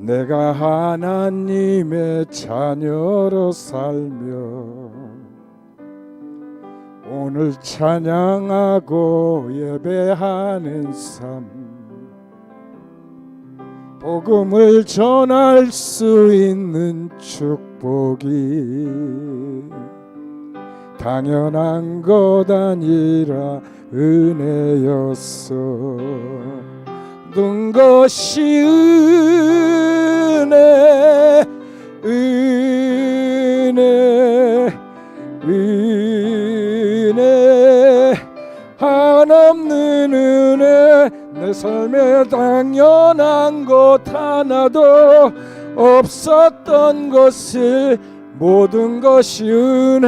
내가 하나님의 자녀로 살며 오늘 찬양하고 예배하는 삶 복음을 전할 수 있는 축복이 당연한 것 아니라 은혜였어 모든 것이 은 내 삶에 당연한 것 하나도 없었던 것을 모든 것이 은혜